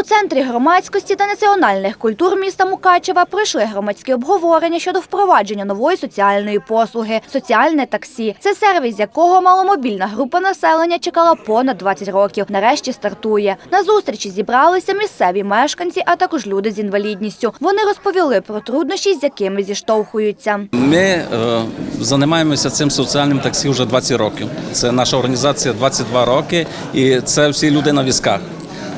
У центрі громадськості та національних культур міста Мукачева пройшли громадські обговорення щодо впровадження нової соціальної послуги соціальне таксі. Це сервіс, якого маломобільна група населення чекала понад 20 років. Нарешті стартує. На зустрічі зібралися місцеві мешканці, а також люди з інвалідністю. Вони розповіли про труднощі, з якими зіштовхуються. Ми е, займаємося цим соціальним таксі вже 20 років. Це наша організація 22 роки, і це всі люди на візках.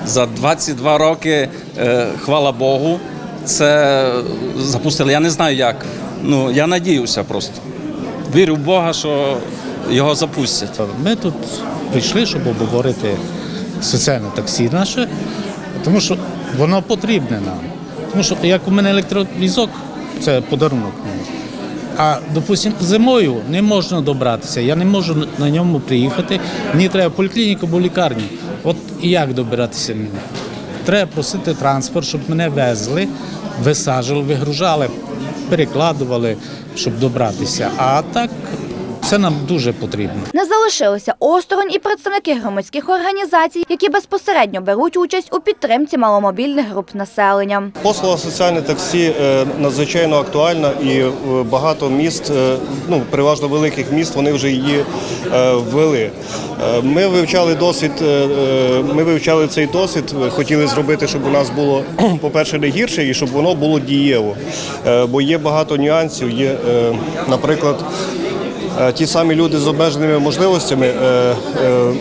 За 22 роки, е, хвала Богу, це запустили. Я не знаю як. Ну я надіюся просто. Вірю в Бога, що його запустять. Ми тут прийшли, щоб обговорити соціальне таксі наше, тому що воно потрібне нам. Тому що як у мене електровізок, це подарунок. А, допустимо, зимою не можна добратися. Я не можу на ньому приїхати. Мені треба поліклініку або лікарню. От як добиратися мені? Треба просити транспорт, щоб мене везли, висаджували, вигружали, перекладували, щоб добратися. А так це нам дуже потрібно. Не залишилися осторонь і представники громадських організацій, які безпосередньо беруть участь у підтримці маломобільних груп населення. Послуга соціальне таксі е, надзвичайно актуальна і е, багато міст, е, ну переважно великих міст, вони вже її ввели. Ми вивчали досвід. Ми вивчали цей досвід. Хотіли зробити, щоб у нас було, по-перше, не гірше, і щоб воно було дієво. Бо є багато нюансів. Є, наприклад. Е, Ті самі люди з обмеженими можливостями, е, е,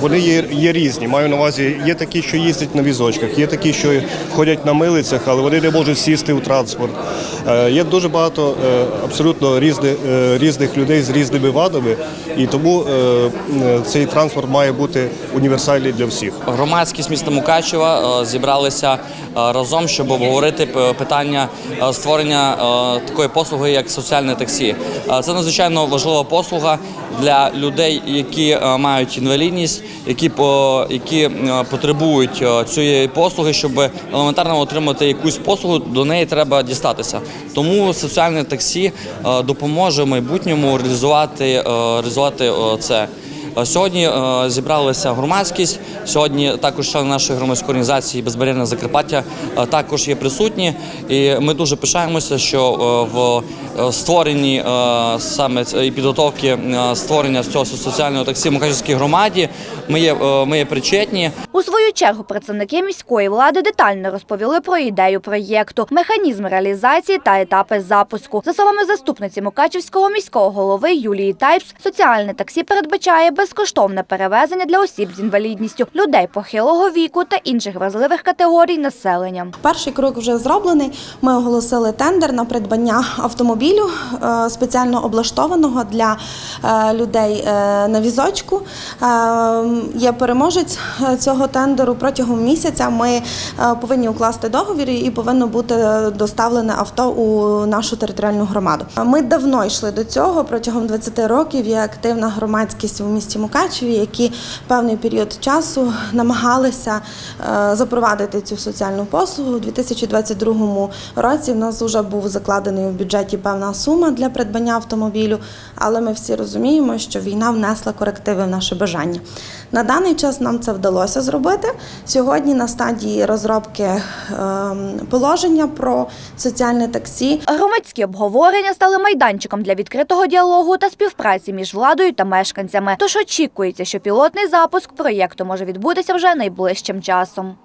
вони є, є різні. Маю на увазі, є такі, що їздять на візочках, є такі, що ходять на милицях, але вони не можуть сісти у транспорт. Є дуже багато абсолютно різних, різних людей з різними вадами, і тому цей транспорт має бути універсальний для всіх. Громадськість міста Мукачева зібралися разом, щоб обговорити питання створення такої послуги, як соціальне таксі. Це надзвичайно важлива послуга для людей, які е, мають інвалідність, які по які е, потребують е, цієї послуги, щоб елементарно отримати якусь послугу, до неї треба дістатися. Тому соціальне таксі допоможе в майбутньому реалізувати, реалізувати це. Сьогодні е, зібралася громадськість. Сьогодні також члени нашої громадської організації Безбар'єрне Закарпаття е, також є присутні. І ми дуже пишаємося, що е, в створенні саме і підготовки створення цього соціального таксі в Мукачевській громаді ми є, ми є причетні. У свою чергу представники міської влади детально розповіли про ідею проєкту, механізм реалізації та етапи запуску. За словами заступниці Мукачівського міського голови Юлії Тайпс, соціальне таксі передбачає безкоштовне перевезення для осіб з інвалідністю, людей похилого віку та інших вразливих категорій населення. Перший крок вже зроблений. Ми оголосили тендер на придбання автомобілю е, спеціально облаштованого для е, людей е, на візочку. Є переможець цього тендеру. Протягом місяця ми повинні укласти договір і повинно бути доставлене авто у нашу територіальну громаду. Ми давно йшли до цього. Протягом 20 років є активна громадськість у місті Мукачеві, які певний період часу намагалися е, запровадити цю соціальну послугу. У 2022 році в нас вже був закладений у бюджеті певна сума для придбання автомобілю, але ми всі розуміємо, що війна внесла корективи в наше бажання. На даний час нам це вдалося зробити. Сьогодні на стадії розробки е, положення про соціальне таксі. Громадські обговорення стали майданчиком для відкритого діалогу та співпраці між владою та мешканцями. Тож очікується, що пілотний запуск проєкту може відбутися вже найближчим часом.